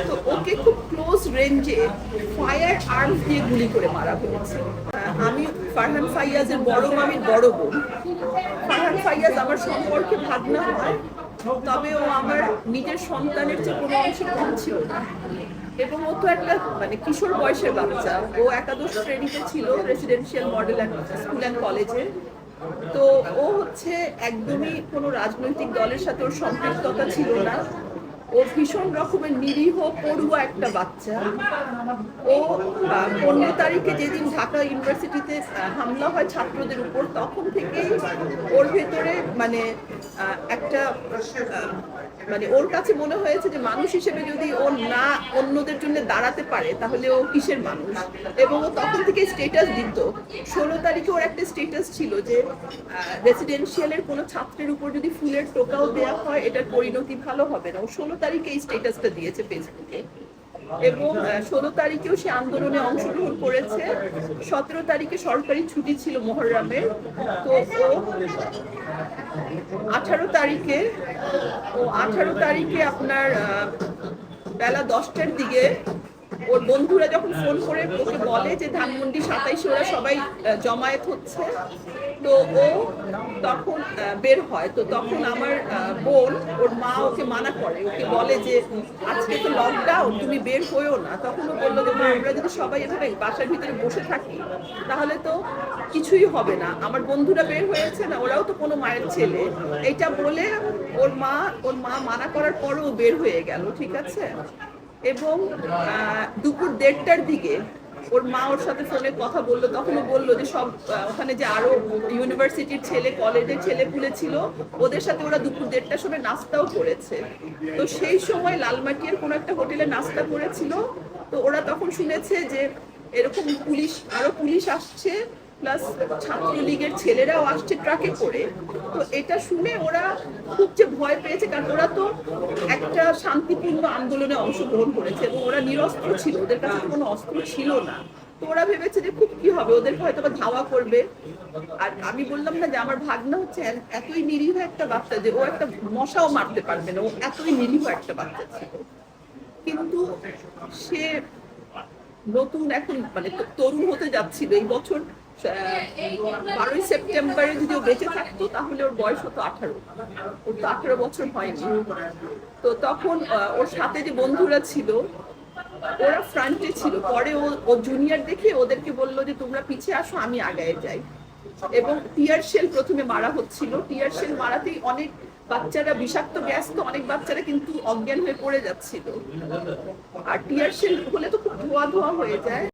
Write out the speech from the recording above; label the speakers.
Speaker 1: তো ওকে খুব ক্লোজ রেঞ্জে ফায়ার আর্মস দিয়ে গুলি করে মারা হয়েছে। আমি ফারহান ফাইয়াজের বড় মামির বড় বোন। ফারহান ফাইয়াজ আমার সম্পর্কে ভাবনা হয়, তবে ও আমার নিজের সন্তানের চেয়ে কোনো অংশ কম ছিল না। এবং ও তো একটা মানে কিশোর বয়সের বাচ্চা। ও একাদশ শ্রেণীতে ছিল রেসিডেন্সিয়াল মডেল স্কুল অ্যান্ড কলেজে তো ও হচ্ছে একদমই কোনো রাজনৈতিক দলের সাথে ওর সম্পৃক্ততা ছিল না। ও ভীষণ রকমের নিরীহ, পড়ুয়া একটা বাচ্চা। ও পনেরো তারিখে যেদিন ঢাকা ইউনিভার্সিটিতে হামলা হয় ছাত্রদের উপর, তখন থেকেই ওর ভেতরে মানে একটা মানে ওর কাছে মনে হয়েছে যে মানুষ হিসেবে যদি ও না অন্যদের জন্য দাঁড়াতে পারে, তাহলে ও কিসের মানুষ? এবং ও তখন থেকে স্টেটাস দিত। ষোলো তারিখে ওর একটা স্টেটাস ছিল যে রেসিডেন্সিয়ালের কোনো ছাত্রের উপর যদি ফুলের টোকাও দেওয়া হয়, এটার পরিণতি ভালো হবে না। ও ষোলো তারিখে এই স্টেটাসটা দিয়েছে ফেসবুকে এবং ষোলো তারিখেও সে আন্দোলনে অংশগ্রহণ করেছে। সতেরো তারিখে সরকারি ছুটি ছিল মহরমের তো ও আঠারো তারিখে, ও আঠারো তারিখে আপনার বেলা দশটার দিকে ওর বন্ধুরা যখন ফোন করে ওকে বলে যে ধানমন্ডি সাতাইশে ওরা সবাই জমায়েত হচ্ছে তো ও তখন বের হয়। তো তখন আমার বোন ওর মা ওকে মানা করে। ওকে বলে যে আজকে তো লকডাউন তুমি বের হয়েও না। তখন ও বলল যে মা আমরা যদি সবাই এভাবে বাসার ভিতরে বসে থাকি তাহলে তো কিছুই হবে না। আমার বন্ধুরা বের হয়েছে না ওরাও তো কোনো মায়ের ছেলে। এটা বলে ওর মা ওর মা মানা করার পরও বের হয়ে গেল ঠিক আছে? এবং দুপুর দেড়টার দিকে ওর মা ওর সাথে ফোনে কথা বলল তখন ও বলল যে সব ওখানে যে আরও ইউনিভার্সিটির ছেলে কলেজের ছেলে পুলে ছিল, ওদের সাথে ওরা দুপুর দেড়টার সময় নাস্তাও করেছে। তো সেই সময় লালমাটিয়ার কোনো একটা হোটেলে নাস্তা করেছিল। তো ওরা তখন শুনেছে যে এরকম পুলিশ, আরও পুলিশ আসছে প্লাস ছাত্রলীগের ছেলেরাও আসছে ট্রাকে করে। তো এটা শুনে ওরা খুব যে ভয় পেয়েছে, কারণ ওরা তো একটা শান্তিপূর্ণ আন্দোলনে অংশগ্রহণ করেছে এবং ওরা নিরস্ত্র ছিল, ওদের কাছে কোনো অস্ত্র ছিল না। তো ওরা ভেবেছে যে খুব কি হবে, ওদেরকে হয়তো বা ধাওয়া করবে। আর আমি বললাম না যে আমার ভাগনা হচ্ছে এতই নিরীহ একটা বাচ্চা যে ও একটা মশাও মারতে পারবে না, ও এতই নিরীহ একটা বাচ্চা ছিল। কিন্তু সে নতুন এখন মানে তরুণ হতে যাচ্ছিল, এই বছর বারোই সেপ্টেম্বরে যদি ও বেঁচে থাকতো, তাহলে ওর বয়স হতো আঠারো। ওর তো আঠারো বছর হয়নি। তো তখন ওর সাথে যে বন্ধুরা ছিল, ওরা ফ্রন্টে ছিল। পরে ও ও জুনিয়র দেখে ওদেরকে বলল যে, তোমরা পিছিয়ে আসো, আমি আগায় যাই। এবং টিয়ার শেল প্রথমে মারা হচ্ছিল। টিয়ার শেল মারাতেই অনেক বাচ্চারা বিষাক্ত গ্যাস তো অনেক বাচ্চারা কিন্তু অজ্ঞান হয়ে পড়ে যাচ্ছিল। আর টিয়ার শেল হলে তো খুব ধোয়া ধোয়া হয়ে যায়।